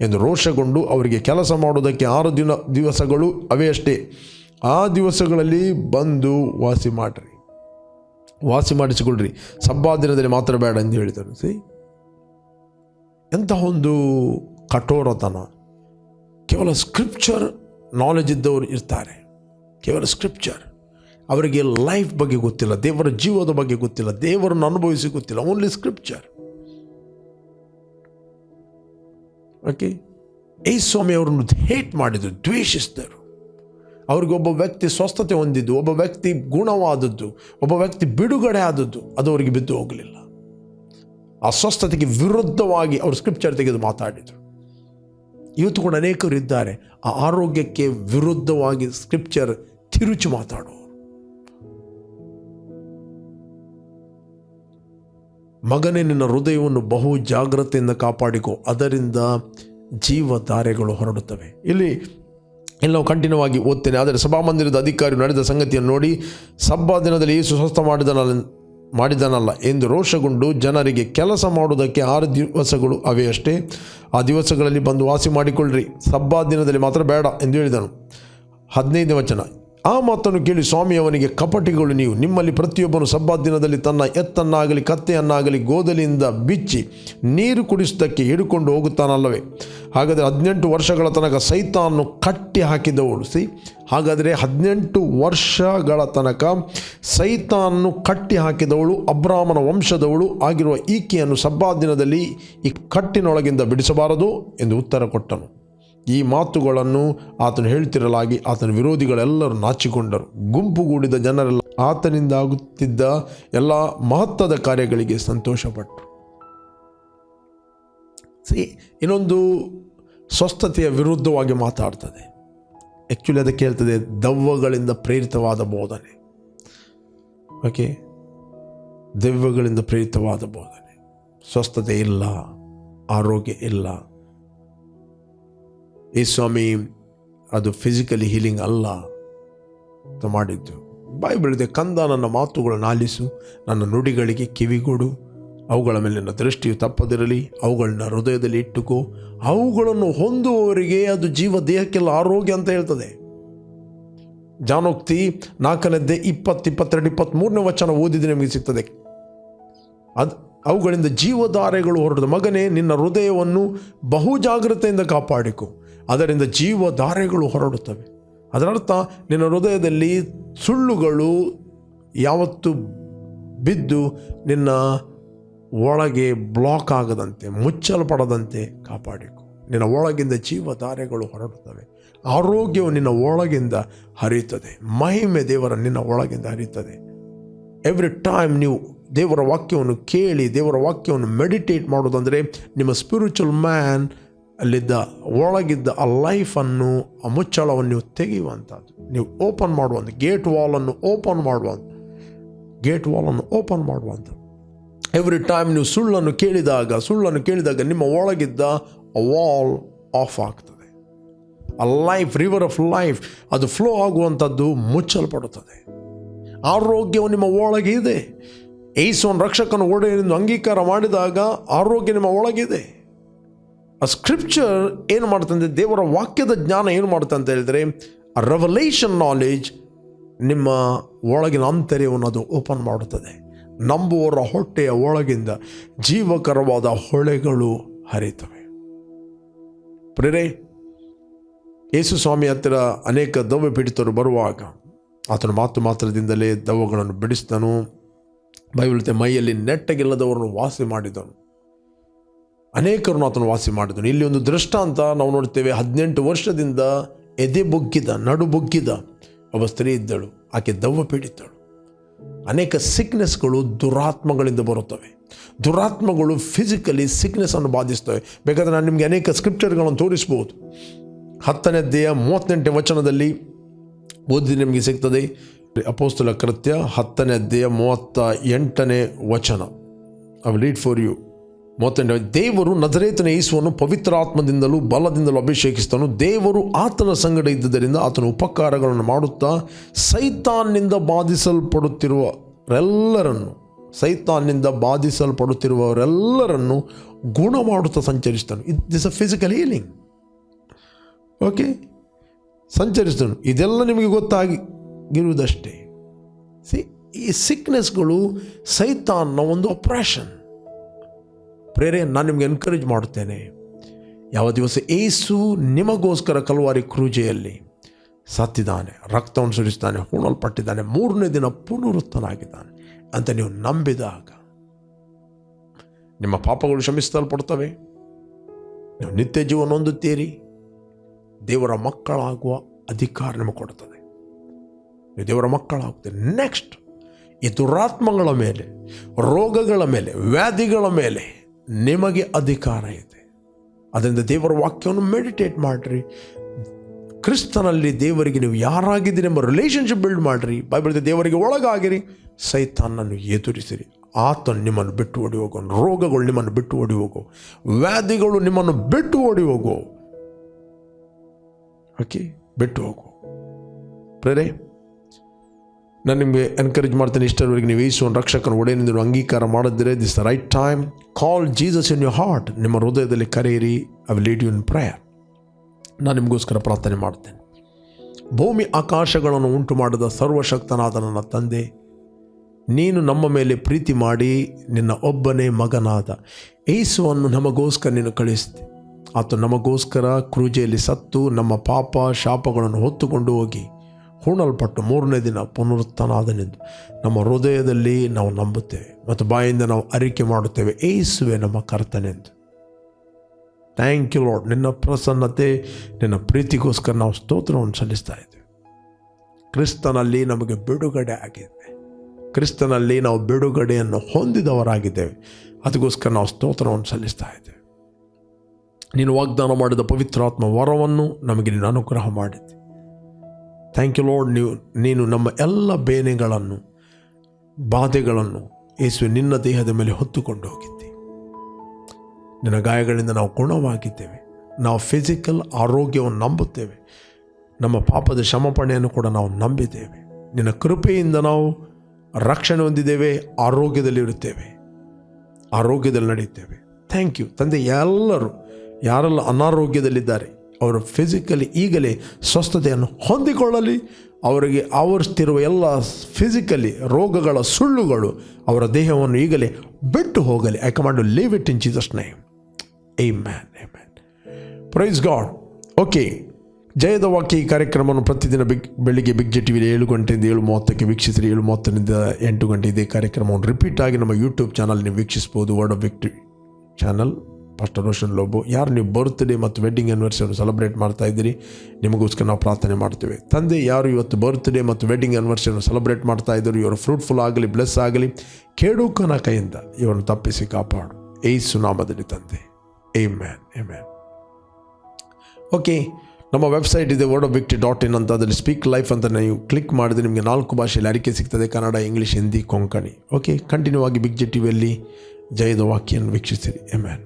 ಎಂದು ರೋಷಗೊಂಡು ಅವರಿಗೆ ಕೆಲಸ ಮಾಡುವುದಕ್ಕೆ ಆರು ದಿನ, ದಿವಸಗಳು ಅವೇ ಅಷ್ಟೇ. ಆ ದಿವಸಗಳಲ್ಲಿ ಬಂದು ವಾಸಿ ಮಾಡಿರಿ ವಾಸಿ ಮಾಡಿಸಿಕೊಳ್ಳ್ರಿ ಸಂಪಾದನೆಯಲ್ಲಿ ಮಾತ್ರ ಬೇಡ ಎಂದು ಹೇಳಿದರು. ಸಿ ಎಂತಹ ಒಂದು ಕಠೋರತನ. ಕೇವಲ ಸ್ಕ್ರಿಪ್ಚರ್ ನಾಲೆಜ್ ಇದ್ದವರು ಇರ್ತಾರೆ. ಕೇವಲ ಸ್ಕ್ರಿಪ್ಚರ್ ಅವರಿಗೆ ಲೈಫ್ ಬಗ್ಗೆ ಗೊತ್ತಿಲ್ಲ. ದೇವರ ಜೀವದ ಬಗ್ಗೆ ಗೊತ್ತಿಲ್ಲ. ದೇವರನ್ನು ಅನುಭವಿಸಿ ಗೊತ್ತಿಲ್ಲ. ಓನ್ಲಿ ಸ್ಕ್ರಿಪ್ಚರ್ ಓಕೆ ಏಸ್ವಾಮಿ ಸ್ವಾಮಿ ಅವರನ್ನು ಹೇಟ್ ಮಾಡಿದರು, ದ್ವೇಷಿಸಿದರು. ಅವ್ರಿಗೆ ಒಬ್ಬ ವ್ಯಕ್ತಿ ಸ್ವಸ್ಥತೆ ಹೊಂದಿದ್ದು, ಒಬ್ಬ ವ್ಯಕ್ತಿ ಗುಣವಾದದ್ದು, ಒಬ್ಬ ವ್ಯಕ್ತಿ ಬಿಡುಗಡೆ ಆದದ್ದು, ಅದು ಅವರಿಗೆ ಬಿದ್ದು ಹೋಗಲಿಲ್ಲ. ಅಸ್ವಸ್ಥತೆಗೆ ವಿರುದ್ಧವಾಗಿ ಅವರು ಸ್ಕ್ರಿಪ್ಚರ್ ತೆಗೆದು ಮಾತಾಡಿದರು. ಇವತ್ತು ಕೂಡ ಅನೇಕರು ಇದ್ದಾರೆ, ಆ ಆರೋಗ್ಯಕ್ಕೆ ವಿರುದ್ಧವಾಗಿ ಸ್ಕ್ರಿಪ್ಚರ್ ತಿರುಚಿ ಮಾತಾಡುವರು ಮಗನೇ, ನಿನ್ನ ಹೃದಯವನ್ನು ಬಹು ಜಾಗ್ರತೆಯಿಂದ ಕಾಪಾಡಿಕೊ, ಅದರಿಂದ ಜೀವಧಾರೆಗಳು ಹೊರಡುತ್ತವೆ. ಇಲ್ಲಿ ಇಲ್ಲಿ ನಾವು ಕಂಟಿನ್ಯೂ ಓದ್ತೇನೆ. ಆದರೆ ಸಭಾಮಂದಿರದ ಅಧಿಕಾರಿ ನಡೆದ ಸಂಗತಿಯನ್ನು ನೋಡಿ, ಸಬ್ಬಾ ದಿನದಲ್ಲಿ ಯೇಸು ಸ್ವಸ್ಥ ಮಾಡಿದನಲ್ಲ ಮಾಡಿದನಲ್ಲ ಎಂದು ರೋಷಗೊಂಡು ಜನರಿಗೆ ಕೆಲಸ ಮಾಡುವುದಕ್ಕೆ ಆರು ದಿವಸಗಳು ಅವೇ ಅಷ್ಟೇ ಆ ದಿವಸಗಳಲ್ಲಿ ಬಂದು ವಾಸಿ ಮಾಡಿಕೊಳ್ಳ್ರಿ. ಸಬ್ಬಾ ದಿನದಲ್ಲಿ ಮಾತ್ರ ಬೇಡ ಎಂದು ಹೇಳಿದನು. ಹದಿನೈದನೇ ವಚನ. ಆ ಮಾತನ್ನು ಕೇಳಿ ಸ್ವಾಮಿಯವನಿಗೆ ಕಪಟಿಗಳು ನೀವು. ನಿಮ್ಮಲ್ಲಿ ಪ್ರತಿಯೊಬ್ಬನು ಸಬ್ಬಾ ದಿನದಲ್ಲಿ ತನ್ನ ಎತ್ತನ್ನಾಗಲಿ, ಕತ್ತೆಯನ್ನಾಗಲಿ ಗೋದಲಿಯಿಂದ ಬಿಚ್ಚಿ ನೀರು ಕುಡಿಸುವುದಕ್ಕೆ ಹಿಡ್ಕೊಂಡು ಹೋಗುತ್ತಾನಲ್ಲವೇ? ಹಾಗಾದರೆ ಹದಿನೆಂಟು ವರ್ಷಗಳ ತನಕ ಸೈತಾನನ್ನು ಕಟ್ಟಿ ಹಾಕಿದವಳು. ಸಿ, ಹಾಗಾದರೆ ಹದಿನೆಂಟು ವರ್ಷಗಳ ತನಕ ಸೈತಾನನ್ನು ಕಟ್ಟಿ ಹಾಕಿದವಳು, ಅಬ್ರಾಹ್ಮನ ವಂಶದವಳು ಆಗಿರುವ ಈಕೆಯನ್ನು ಸಬ್ಬಾ ದಿನದಲ್ಲಿ ಈ ಕಟ್ಟಿನೊಳಗಿಂದ ಬಿಡಿಸಬಾರದು ಎಂದು ಉತ್ತರ ಕೊಟ್ಟನು. ಈ ಮಾತುಗಳನ್ನು ಆತನು ಹೇಳ್ತಿರಲಾಗಿ ಆತನ ವಿರೋಧಿಗಳೆಲ್ಲರೂ ನಾಚಿಕೊಂಡರು. ಗುಂಪುಗೂಡಿದ ಜನರೆಲ್ಲ ಆತನಿಂದ ಆಗುತ್ತಿದ್ದ ಎಲ್ಲ ಮಹತ್ವದ ಕಾರ್ಯಗಳಿಗೆ ಸಂತೋಷಪಟ್ಟರು. ಸಿ, ಇನ್ನೊಂದು ಸ್ವಸ್ಥತೆಯ ವಿರುದ್ಧವಾಗಿ ಮಾತಾಡ್ತದೆ. ಆ್ಯಕ್ಚುಲಿ ಅದಕ್ಕೆ ಹೇಳ್ತದೆ ದವ್ವಗಳಿಂದ ಪ್ರೇರಿತವಾದ ಬೋಧನೆ. ಓಕೆ, ದೆವ್ವಗಳಿಂದ ಪ್ರೇರಿತವಾದ ಬೋಧನೆ. ಸ್ವಸ್ಥತೆ ಇಲ್ಲ, ಆರೋಗ್ಯ ಇಲ್ಲ ಈ ಸ್ವಾಮಿ, ಅದು ಫಿಸಿಕಲಿ ಹೀಲಿಂಗ್ ಅಲ್ಲ ಅಂತ ಮಾಡಿದ್ದು. ಬಾಯಿ ಇದೆ, ಕಂದ ನನ್ನ ಮಾತುಗಳನ್ನು ಆಲಿಸು, ನನ್ನ ನುಡಿಗಳಿಗೆ ಕಿವಿಗೊಡು ಅವುಗಳ ಮೇಲಿನ ದೃಷ್ಟಿಯು ತಪ್ಪದಿರಲಿ, ಅವುಗಳನ್ನ ಹೃದಯದಲ್ಲಿ ಇಟ್ಟುಕೋ, ಅವುಗಳನ್ನು ಹೊಂದುವವರಿಗೆ ಅದು ಜೀವ ದೇಹಕ್ಕೆಲ್ಲ ಆರೋಗ್ಯ ಅಂತ ಹೇಳ್ತದೆ. ಜಾನೋಕ್ತಿ ನಾಲ್ಕನೇದ್ದೆ ಇಪ್ಪತ್ತು ಇಪ್ಪತ್ತೆರಡು ಇಪ್ಪತ್ತ್ಮೂರನೇ ವಚನ ಓದಿದ್ರೆ ನಿಮಗೆ ಸಿಗ್ತದೆ. ಅದು, ಅವುಗಳಿಂದ ಜೀವಧಾರೆಗಳು ಹೊರಡದು. ಮಗನೇ, ನಿನ್ನ ಹೃದಯವನ್ನು ಬಹು ಜಾಗ್ರತೆಯಿಂದ ಕಾಪಾಡಿಕೊ. ಅದರಿಂದ ಜೀವಧಾರೆಗಳು ಹೊರಡುತ್ತವೆ. ಅದರರ್ಥ ನಿನ್ನ ಹೃದಯದಲ್ಲಿ ಸುಳ್ಳುಗಳು ಯಾವತ್ತು ಬಿದ್ದು ನಿನ್ನ ಒಳಗೆ ಬ್ಲಾಕ್ ಆಗದಂತೆ, ಮುಚ್ಚಲ್ಪಡದಂತೆ ಕಾಪಾಡಿಕೊ. ನಿನ್ನ ಒಳಗಿಂದ ಜೀವಧಾರೆಗಳು ಹೊರಡುತ್ತವೆ. ಆರೋಗ್ಯವು ನಿನ್ನ ಒಳಗಿಂದ ಹರಿಯುತ್ತದೆ. ಮಹಿಮೆ ದೇವರ ನಿನ್ನ ಒಳಗಿಂದ ಹರಿಯುತ್ತದೆ. ಎವ್ರಿ ಟೈಮ್ ನೀವು ದೇವರ ವಾಕ್ಯವನ್ನು ಕೇಳಿ, ದೇವರ ವಾಕ್ಯವನ್ನು ಮೆಡಿಟೇಟ್ ಮಾಡೋದಂದರೆ ನಿಮ್ಮ ಸ್ಪಿರಿಚುವಲ್ ಮ್ಯಾನ್ ಅಲ್ಲಿದ್ದ ಒಳಗಿದ್ದ ಆ ಲೈಫನ್ನು ಆ ಮುಚ್ಚಳವನ್ನು ನೀವು ತೆಗೆಯುವಂಥದ್ದು. ನೀವು ಓಪನ್ ಮಾಡುವಂಥ ಗೇಟ್ ವಾಲನ್ನು ಓಪನ್ ಮಾಡುವಂಥ ಗೇಟ್ ವಾಲನ್ನು ಓಪನ್ ಮಾಡುವಂಥ ಎವ್ರಿ ಟೈಮ್ ನೀವು ಸುಳ್ಳನ್ನು ಕೇಳಿದಾಗ ಸುಳ್ಳನ್ನು ಕೇಳಿದಾಗ ನಿಮ್ಮ ಒಳಗಿದ್ದ ವಾಲ್ ಆಫ್ ಆಗ್ತದೆ. ಆ ಲೈಫ್ ರಿವರ್ ಆಫ್ ಲೈಫ್ ಅದು ಫ್ಲೋ ಆಗುವಂಥದ್ದು ಮುಚ್ಚಲ್ಪಡುತ್ತದೆ. ಆರೋಗ್ಯವು ನಿಮ್ಮ ಒಳಗಿದೆ. ಏಸೋನ್ ರಕ್ಷಕನ ಒಡೆಯರಿಂದ ಅಂಗೀಕಾರ ಮಾಡಿದಾಗ ಆರೋಗ್ಯ ನಿಮ್ಮ ಒಳಗಿದೆ. ಆ ಸ್ಕ್ರಿಪ್ಚರ್ ಏನು ಮಾಡ್ತಂದರೆ ದೇವರ ವಾಕ್ಯದ ಜ್ಞಾನ ಏನು ಮಾಡುತ್ತೆ ಅಂತ ಹೇಳಿದರೆ, ಆ ರೆವಲೇಷನ್ ನಾಲೆಜ್ ನಿಮ್ಮ ಒಳಗಿನ ಆಂತರ್ಯವನ್ನು ಅದು ಓಪನ್ ಮಾಡುತ್ತದೆ. ನಂಬುವವರ ಹೊಟ್ಟೆಯ ಒಳಗಿಂದ ಜೀವಕರವಾದ ಹೊಳೆಗಳು ಹರಿತವೆ. ಪ್ರೇರೆ ಯೇಸು ಸ್ವಾಮಿ ಹತ್ತಿರ ಅನೇಕ ದವ್ವ ಪೀಡಿತರು ಬರುವಾಗ ಆತನ ಮಾತು ಮಾತ್ರದಿಂದಲೇ ದವ್ವಗಳನ್ನು ಬಿಡಿಸಿದನು. ಬೈಬಲತೆ ಮೈಯಲ್ಲಿ ನೆಟ್ಟಗಿಲ್ಲದವರನ್ನು ವಾಸಿ ಮಾಡಿದನು. ಅನೇಕರನ್ನು ಆತನು ವಾಸಿ ಮಾಡಿದನು. ಇಲ್ಲಿ ಒಂದು ದೃಷ್ಟಾಂತ ನಾವು ನೋಡ್ತೇವೆ, ಹದಿನೆಂಟು ವರ್ಷದಿಂದ ಎದೆ ಬೊಗ್ಗಿದ, ನಡು ಬೊಗ್ಗಿದ ಒಬ್ಬ ಸ್ತ್ರೀ ಇದ್ದಳು. ಆಕೆ ದವ್ವ ಪೀಡಿತಳು ಅನೇಕ ಸಿಕ್ನೆಸ್ಗಳು ದುರಾತ್ಮಗಳಿಂದ ಬರುತ್ತವೆ. ದುರಾತ್ಮಗಳು ಫಿಸಿಕಲಿ ಸಿಕ್ನೆಸ್ಸನ್ನು ಬಾಧಿಸ್ತವೆ. ಬೇಕಾದರೆ ನಾನು ನಿಮಗೆ ಅನೇಕ ಸ್ಕ್ರಿಪ್ಚರ್ಗಳನ್ನು ತೋರಿಸ್ಬೋದು. ಹತ್ತನೇ ಅಧ್ಯಾಯ ಮೂವತ್ತೆಂಟನೇ ವಚನದಲ್ಲಿ ಓದಿ ನಿಮಗೆ ಸಿಗ್ತದೆ. ಅಪೋಸ್ತಲ ಕೃತ್ಯ ಹತ್ತನೇ ಅಧ್ಯಾಯ ಮೂವತ್ತ ಎಂಟನೇ ವಚನ. I will read for you ಮೂವತ್ತೆಂಟು, ದೇವರು ನಜರೇತನ ಯೇಸುವನ್ನು ಪವಿತ್ರಾತ್ಮದಿಂದಲೂ ಬಲದಿಂದಲೂ ಅಭಿಷೇಕಿಸ್ತಾನು ದೇವರು ಆತನ ಸಂಗಡ ಇದ್ದುದರಿಂದ ಆತನ ಉಪಕಾರಗಳನ್ನು ಮಾಡುತ್ತಾ ಸೈತಾನ್ನಿಂದ ಬಾಧಿಸಲ್ಪಡುತ್ತಿರುವರೆಲ್ಲರನ್ನು ಸೈತಾನ್ನಿಂದ ಬಾಧಿಸಲ್ಪಡುತ್ತಿರುವವರೆಲ್ಲರನ್ನು ಗುಣ ಮಾಡುತ್ತಾ ಸಂಚರಿಸ್ತಾನೆ it this a physical healing okay ಸಂಚರಿಸ್ತಾನು ಇದೆಲ್ಲ ನಿಮಗೆ ಗೊತ್ತಾಗಿರುವುದಷ್ಟೇ. ಸಿ ಈ ಸಿಕ್ನೆಸ್ಗಳು ಸೈತಾನ್ನ ಒಂದು ಆಪ್ರೇಷನ್ ಪ್ರೇರೆ ನಾನು ನಿಮಗೆ ಎನ್ಕರೇಜ್ ಮಾಡುತ್ತೇನೆ. ಯಾವ ದಿವಸ ಏಸು ನಿಮಗೋಸ್ಕರ ಕಲ್ವಾರಿ ಕ್ರೂಜೆಯಲ್ಲಿ ಸತ್ತಿದ್ದಾನೆ, ರಕ್ತವನ್ನು ಸುರಿಸ್ತಾನೆ, ಹೂಣಲ್ಪಟ್ಟಿದ್ದಾನೆ, ಮೂರನೇ ದಿನ ಪುನರುತ್ತನಾಗಿದ್ದಾನೆ ಅಂತ ನೀವು ನಂಬಿದಾಗ ನಿಮ್ಮ ಪಾಪಗಳು ಶ್ರಮಿಸಲ್ಪಡ್ತವೆ ನೀವು ನಿತ್ಯ ಜೀವನ ಹೊಂದುತ್ತೀರಿ. ದೇವರ ಮಕ್ಕಳಾಗುವ ಅಧಿಕಾರ ನಿಮಗೆ ಕೊಡುತ್ತದೆ. ನೀವು ದೇವರ ಮಕ್ಕಳಾಗ್ತೀರಿ ನೆಕ್ಸ್ಟ್ ಈ ದುರಾತ್ಮಗಳ ಮೇಲೆ, ರೋಗಗಳ ಮೇಲೆ, ವ್ಯಾಧಿಗಳ ಮೇಲೆ ನಿಮಗೆ ಅಧಿಕಾರ ಇದೆ. ಅದರಿಂದ ದೇವರ ವಾಕ್ಯವನ್ನು ಮೆಡಿಟೇಟ್ ಮಾಡಿರಿ. ಕ್ರಿಸ್ತನಲ್ಲಿ ದೇವರಿಗೆ ನೀವು ಯಾರಾಗಿದ್ದೀರಿ ನಿಮ್ಮ ರಿಲೇಷನ್ಶಿಪ್ ಬಿಲ್ಡ್ ಮಾಡಿರಿ. ಬೈಬಲ್ ದೇವರಿಗೆ ಒಳಗಾಗಿರಿ. ಸೈತಾನನ್ನು ಎದುರಿಸಿರಿ. ಆತನು ನಿಮ್ಮನ್ನು ಬಿಟ್ಟು ಓಡಿ ಹೋಗೋ. ರೋಗಗಳು ನಿಮ್ಮನ್ನು ಬಿಟ್ಟು ಓಡಿ ಹೋಗೋ. ವ್ಯಾಧಿಗಳು ನಿಮ್ಮನ್ನು ಬಿಟ್ಟು ಓಡಿ ಹೋಗೋ. ಓಕೆ ಬಿಟ್ಟು ಹೋಗು. ಪ್ರೇರೆ? ನಾನು ನಿಮಗೆ ಎನ್ಕರೇಜ್ ಮಾಡ್ತೇನೆ ಇಷ್ಟರವರೆಗೆ ನೀವು ಯೇಸುವನ್ನು ರಕ್ಷಕನ ಒಡೆಯನಿಂದ ಅಂಗೀಕಾರ ಮಾಡಿದ್ರೆ this the right time call Jesus in your heart ನಿಮ್ಮ ಹೃದಯದಲ್ಲಿ ಕರೆಯಿರಿ I lead you in prayer ನಾನು ನಿಮಗೋಸ್ಕರ ಪ್ರಾರ್ಥನೆ ಮಾಡ್ತೇನೆ. ಭೂಮಿ ಆಕಾಶಗಳನ್ನು ಉಂಟು ಮಾಡಿದ ಸರ್ವಶಕ್ತನಾದ ನನ್ನ ತಂದೆ, ನೀನು ನಮ್ಮ ಮೇಲೆ ಪ್ರೀತಿ ಮಾಡಿ ನಿನ್ನ ಒಬ್ಬನೇ ಮಗನಾದ ಏಸುವನ್ನು ನಮಗೋಸ್ಕರ ನೀನು ಕಳಿಸಿದೆ ಆತ ನಮಗೋಸ್ಕರ ಕ್ರೂಜೆಯಲ್ಲಿ ಸತ್ತು ನಮ್ಮ ಪಾಪ ಶಾಪಗಳನ್ನು ಹೊತ್ತುಕೊಂಡು ಹೋಗಿ ಹೂಣಲ್ಪಟ್ಟು ಮೂರನೇ ದಿನ ಪುನರುತ್ಥಾನಾದನೆಂದು ನಮ್ಮ ಹೃದಯದಲ್ಲಿ ನಾವು ನಂಬುತ್ತೇವೆ ಮತ್ತು ಬಾಯಿಂದ ನಾವು ಅರಿಕೆ ಮಾಡುತ್ತೇವೆ. ಏಸುವೆ ನಮ್ಮ ಕರ್ತನೆಂದು. ಥ್ಯಾಂಕ್ ಯು ಲಾರ್ಡ್ ನಿನ್ನ ಪ್ರಸನ್ನತೆ, ನಿನ್ನ ಪ್ರೀತಿಗೋಸ್ಕರ ನಾವು ಸ್ತೋತ್ರವನ್ನು ಸಲ್ಲಿಸ್ತಾ ಇದ್ದೇವೆ. ಕ್ರಿಸ್ತನಲ್ಲಿ ನಮಗೆ ಬಿಡುಗಡೆ ಆಗಿದೆ. ಕ್ರಿಸ್ತನಲ್ಲಿ ನಾವು ಬಿಡುಗಡೆಯನ್ನು ಹೊಂದಿದವರಾಗಿದ್ದೇವೆ. ಅದಕ್ಕೋಸ್ಕರ ನಾವು ಸ್ತೋತ್ರವನ್ನು ಸಲ್ಲಿಸ್ತಾ ಇದ್ದೇವೆ. ನೀನು ವಾಗ್ದಾನ ಮಾಡಿದ ಪವಿತ್ರಾತ್ಮ ವರವನ್ನು ನಮಗೆ ನೀನು ಅನುಗ್ರಹ ಮಾಡಿದ್ದೆ ಥ್ಯಾಂಕ್ ಯು ಲಾರ್ಡ್ ನೀವು ನೀನು ನಮ್ಮ ಎಲ್ಲ ಬೇನೆಗಳನ್ನು, ಬಾಧೆಗಳನ್ನು ಯೇಸುವೆ ನಿನ್ನ ದೇಹದ ಮೇಲೆ ಹೊತ್ತುಕೊಂಡು ಹೋಗಿದ್ದೆ. ನಿನ್ನ ಗಾಯಗಳಿಂದ ನಾವು ಗುಣವಾಗಿದ್ದೇವೆ. ನಾವು ಫಿಸಿಕಲ್ ಆರೋಗ್ಯವನ್ನು ನಂಬುತ್ತೇವೆ. ನಮ್ಮ ಪಾಪದ ಶಮಪಣೆಯನ್ನು ಕೂಡ ನಾವು ನಂಬಿದ್ದೇವೆ. ನಿನ್ನ ಕೃಪೆಯಿಂದ ನಾವು ರಕ್ಷಣೆ ಹೊಂದಿದ್ದೇವೆ, ಆರೋಗ್ಯದಲ್ಲಿ ಇರುತ್ತೇವೆ. ಆರೋಗ್ಯದಲ್ಲಿ ನಡೆಯುತ್ತೇವೆ. ಥ್ಯಾಂಕ್ ಯು ತಂದೆ, ಎಲ್ಲರೂ ಯಾರೆಲ್ಲ ಅನಾರೋಗ್ಯದಲ್ಲಿದ್ದಾರೆ ಅವರು ಫಿಸಿಕಲಿ ಈಗಲೇ ಸ್ವಸ್ಥತೆಯನ್ನು ಹೊಂದಿಕೊಳ್ಳಲಿ. ಅವರಿಗೆ ಆವರಿಸ್ತಿರುವ ಎಲ್ಲ ಫಿಸಿಕಲಿ ರೋಗಗಳ ಸುಳ್ಳುಗಳು ಅವರ ದೇಹವನ್ನು ಈಗಲೇ ಬಿಟ್ಟು ಹೋಗಲಿ. I command leave it in Jesus name amen amen praise God okay ಜಯದ ವಾಕ್ಯ ಈ ಕಾರ್ಯಕ್ರಮವನ್ನು ಪ್ರತಿದಿನ ಬಿಗ್, ಬೆಳಿಗ್ಗೆ ಬಿಗ್ ಜೆ ಟಿವಿಲಿ ಏಳು ಗಂಟೆಯಿಂದ ಏಳು ಮೂವತ್ತಕ್ಕೆ ವೀಕ್ಷಿಸಿರಿ. ಏಳು ಮೂವತ್ತರಿಂದ ಎಂಟು ಗಂಟೆ ಇದೇ ಕಾರ್ಯಕ್ರಮವನ್ನು ರಿಪೀಟ್ ಆಗಿ ನಮ್ಮ ಯೂಟ್ಯೂಬ್ ಚಾನಲ್ ನೀವು ವೀಕ್ಷಿಸ್ಬೋದು word of victory channel pastor Roshan Lobo ಯಾರು ನೀವು ಬರ್ತ್ಡೇ ಮತ್ತು ವೆಡ್ಡಿಂಗ್ ಆ್ಯನಿವರ್ಸರಿಯನ್ನು ಸೆಲೆಬ್ರೇಟ್ ಮಾಡ್ತಾ ಇದ್ದೀರಿ? ನಿಮಗೋಸ್ಕರ ನಾವು ಪ್ರಾರ್ಥನೆ ಮಾಡ್ತೇವೆ. ತಂದೆ, ಯಾರು ಇವತ್ತು ಬರ್ತ್ಡೇ ಮತ್ತು ವೆಡ್ಡಿಂಗ್ ಆ್ಯನಿವರ್ಸರಿಯನ್ನು ಸೆಲೆಬ್ರೇಟ್ ಮಾಡ್ತಾ ಇದ್ದರು, ಇವರು ಫ್ರೂಟ್ಫುಲ್ ಆಗಲಿ ಬ್ಲೆಸ್ ಆಗಲಿ ಕೇಡುಕನ ಕೈಯಿಂದ ಇವರನ್ನು ತಪ್ಪಿಸಿ ಕಾಪಾಡು. ಏಯ್ ಸುನಾಮದಲ್ಲಿ ತಂದೆ. Amen amen okay ನಮ್ಮ ವೆಬ್ಸೈಟ್ ಇದೆ word of victory dot in ಅಂತ. ಅದರಲ್ಲಿ ಸ್ಪೀಕ್ ಲೈಫ್ ಅಂತ ನೀವು ಕ್ಲಿಕ್ ಮಾಡಿದ್ರೆ ನಿಮಗೆ ನಾಲ್ಕು ಭಾಷೆಯಲ್ಲಿ ಅರಿಕೆ ಸಿಗ್ತದೆ, Kannada, English, Hindi, Konkani. Okay continue ಆಗಿ ಬಿಗ್ ಜೆ ಟಿವಿಯಲ್ಲಿ ಜಯದ ವಾಕ್ಯನ್ನು ವೀಕ್ಷಿಸಿರಿ. A man